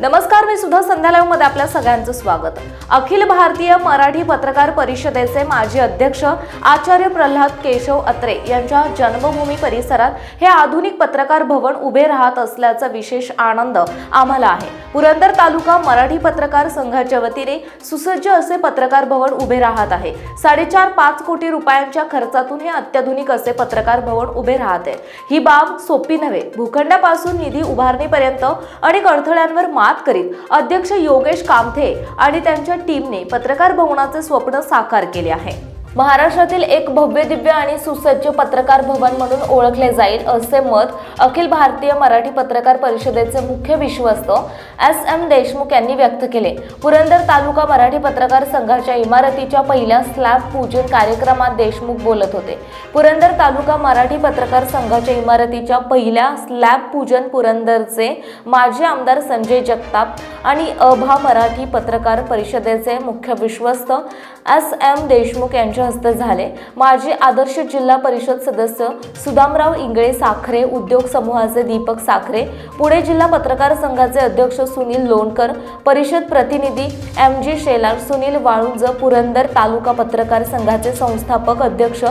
नमस्कार मी सुद्धा संध्या मध्ये आपल्या सगळ्यांचं स्वागत. अखिल भारतीय मराठी पत्रकार परिषदेचे माजी अध्यक्ष आचार्य प्रल्हाद केशव अत्रे यांच्या जन्मभूमी परिसरात हे आधुनिक पत्रकार भवन उभे राहत असल्याचा विशेष आनंद आम्हाला आहे. पुरंदर तालुका मराठी पत्रकार संघाच्या वतीने सुसज्ज असे पत्रकार भवन उभे राहत आहे. साडेचार पाच कोटी रुपयांच्या खर्चातून हे अत्याधुनिक असे पत्रकार भवन उभे राहत. आहे ही बाब सोपी नव्हे. भूखंडापासून निधी उभारणीपर्यंत अनेक अडथळ्यांवर मात करीत अध्यक्ष योगेश कामथे आणि त्यांच्या टीमने पत्रकार भवनाचे स्वप्न साकार केले आहे. महाराष्ट्रातील एक भव्य दिव्य आणि सुसज्ज पत्रकार भवन म्हणून ओळखले जाईल असे मत अखिल भारतीय मराठी पत्रकार परिषदेचे मुख्य विश्वस्त एस एम देशमुख यांनी व्यक्त केले. पुरंदर तालुका मराठी पत्रकार संघाच्या इमारतीच्या पहिल्या स्लॅब पूजन कार्यक्रमात देशमुख बोलत होते. पुरंदर तालुका मराठी पत्रकार संघाच्या इमारतीच्या पहिल्या स्लॅब पूजन पुरंदरचे माजी आमदार संजय जगताप आणि अभा मराठी पत्रकार परिषदेचे मुख्य विश्वस्त एस एम देशमुख यांच्या हस्ते झाले. माजी आदर्श जिल्हा परिषद सदस्य सुदामराव इंगळे साखरे उद्योग समूहाचे दीपक साखरे पुणे जिल्हा पत्रकार संघाचे अध्यक्ष सुनील लोणकर परिषद प्रतिनिधी एम जी शेलार सुनील वाळुंज पुरंदर तालुका पत्रकार संघाचे संस्थापक अध्यक्ष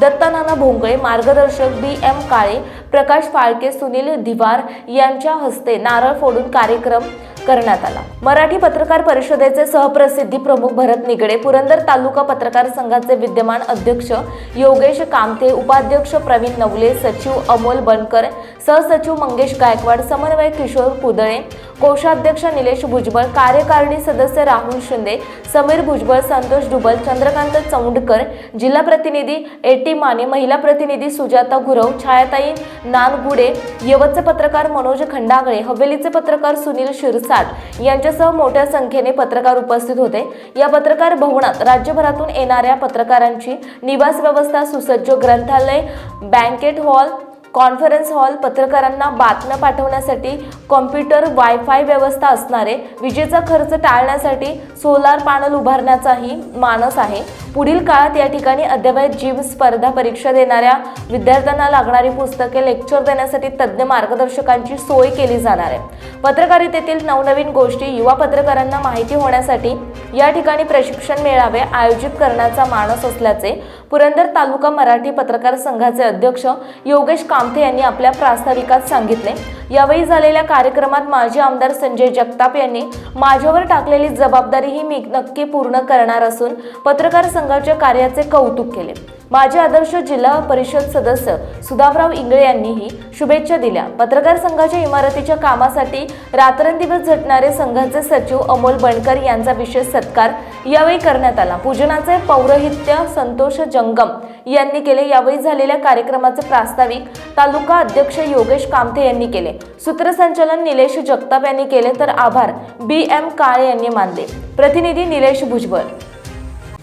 दत्तानाना भोंगळे मार्गदर्शक बी एम काळे प्रकाश फाळके सुनील दिवार यांच्या हस्ते नारळ फोडून कार्यक्रम करण्यात आला. मराठी पत्रकार परिषदेचे सहप्रसिद्धी प्रमुख भरत निगडे पुरंदर तालुका पत्रकार संघाचे विद्यमान अध्यक्ष योगेश कामते उपाध्यक्ष प्रवीण नवले सचिव अमोल बनकर सहसचिव मंगेश गायकवाड समन्वय किशोर कुदळे कोषाध्यक्ष निलेश भुजबळ कार्यकारिणी सदस्य राहुल शिंदे समीर भुजबळ संतोष डुबल चंद्रकांत चौंडकर जिल्हा प्रतिनिधी एटी माने महिला प्रतिनिधी सुजाता गुरव छायाताई नानगुडे यवतचे पत्रकार मनोज खंडागळे हवेलीचे पत्रकार सुनील शिरसाट यांच्यासह मोठ्या संख्येने पत्रकार उपस्थित होते. या पत्रकार भवनात राज्यभरातून येणाऱ्या पत्रकारांची निवास व्यवस्था सुसज्ज ग्रंथालय बँकेट हॉल कॉन्फरन्स हॉल पत्रकारांना बातम्या पाठवण्यासाठी कॉम्प्युटर वायफाय व्यवस्था असणारे विजेचा खर्च टाळण्यासाठी सोलार पॅनल उभारण्याचाही मानस आहे. पुढील काळात या ठिकाणी अद्ययावत जिम स्पर्धा परीक्षा देणाऱ्या विद्यार्थ्यांना लागणारी पुस्तके लेक्चर देण्यासाठी तज्ज्ञ मार्गदर्शकांची सोय केली जाणार आहे. पत्रकारितेतील नवनवीन गोष्टी युवा पत्रकारांना माहिती होण्यासाठी या ठिकाणी प्रशिक्षण मेळावे आयोजित करण्याचा मानस असल्याचे पुरंदर तालुका मराठी पत्रकार संघाचे अध्यक्ष योगेश कामथे यांनी आपल्या प्रास्ताविकात सांगितले. यावेळी झालेल्या कार्यक्रमात माजी आमदार संजय जगताप यांनी माझ्यावर टाकलेली जबाबदारी ही मी नक्की पूर्ण करणार असून पत्रकार संघाच्या कार्याचे कौतुक केले. माजी आदर्श जिल्हा परिषद सदस्य सुधामराव इंगळे यांनीही शुभेच्छा दिल्या. पत्रकार संघाच्या इमारतीच्या कामासाठी रात्रंदिवस झटणारे संघाचे सचिव अमोल बणकर यांचा विशेष सत्कार यावेळी करण्यात आला. पूजनाचे पौरोहित्य संतोष जंगम यांनी केले. यावेळी झालेल्या कार्यक्रमाचे प्रास्ताविक तालुका अध्यक्ष योगेश कामथे यांनी केले. सूत्रसंचालन निलेश जगताप यांनी केले तर आभार. बी एम काळे यांनी मानले. प्रतिनिधी निलेश भुजबळ.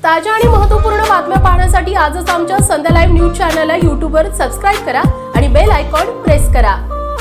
ताज्या आणि महत्त्वपूर्ण बातम्या पाहण्यासाठी आजच आमच्या संध्या लाईव्ह न्यूज चॅनलला यूट्यूबवर सबस्क्राईब करा आणि बेल आयकॉन प्रेस करा.